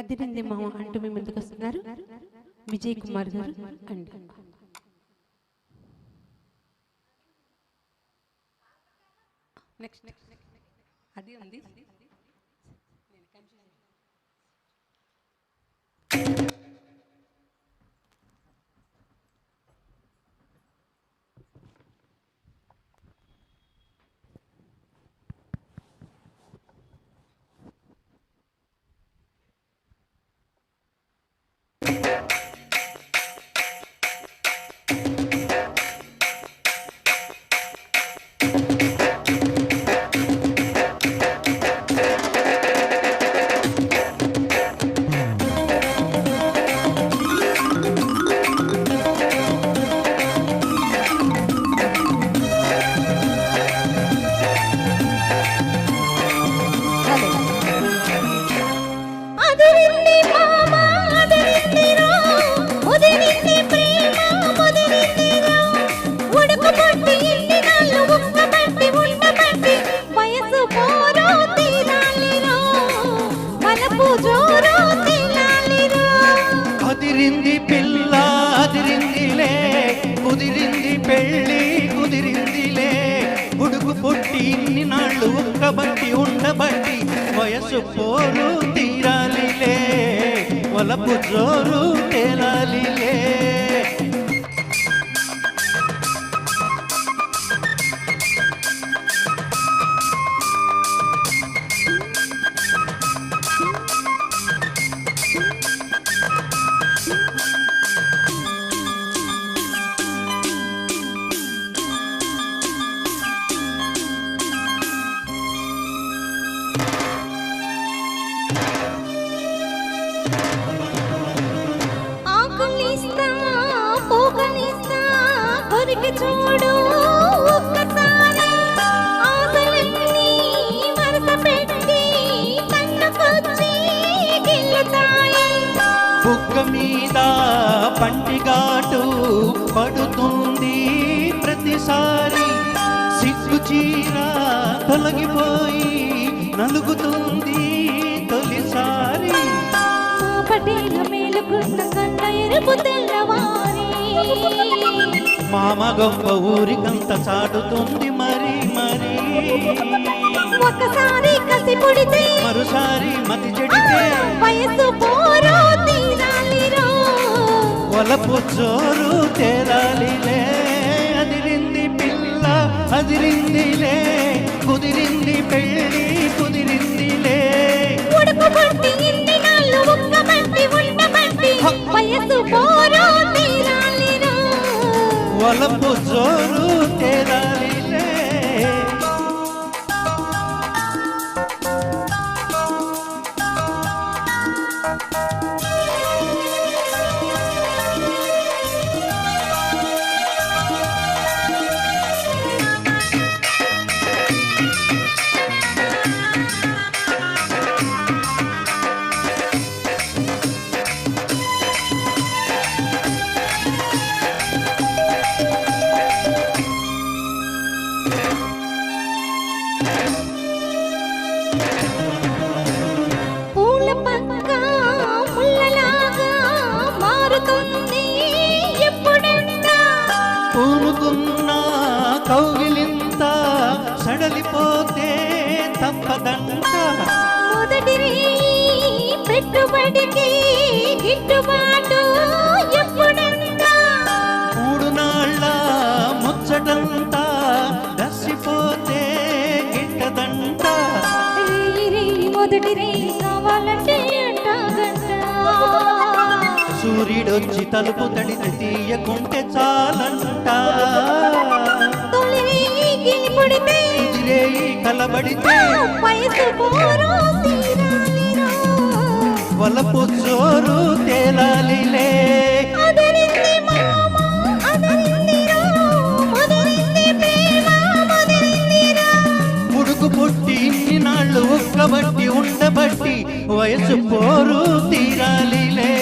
అదిరింది మామ అంటూ మీ ముందుకు వస్తున్నారు. విజయ్ కుమార్ గారు అండి. నెక్స్ట్ నెక్స్ట్ అది ఉంది. కుదిరింది పెళ్ళి కుదిరిందిలే. ఉడుకు పుట్టి ఇన్ని నాళ్ళు ఒక్కబట్టి ఉండబట్టి వయసు పోరు తీరాలిలే. వలపు జోరు తేలాలిలే. పంటిగాటు పడుతుంది ప్రతిసారి. సిగ్గు చీర తొలగిపోయి నలుగుతుంది తొలిసారి. మామ గొప్ప ఊరికంత చాటుతుంది మరి మరి. ఒకసారి కసి పుడితే మరోసారి మతి చెడితే. వయసు పోరో తీరాలిరో వలపు జోరు తేరాలిలే అదిరింది పిల్ల అదిరిందిలే కుదిరింది పెళ్ళి కుదిరిందిలే. ఉడుకు పట్టి మారుతుంది ఎప్పుడంట పూనుకున్న కౌగిలింత సడలిపోతే తప్పదంట. మొదటి పెట్టుబడికి గిట్టుబాటు. సూర్యుడొచ్చి తలుపు తడితే తీయకుంటే చాలంట. కలబడితే వలపు జోరు తేలాలిలే. ఒక్కబట్టి వయసు పోరు తీరాలిలే.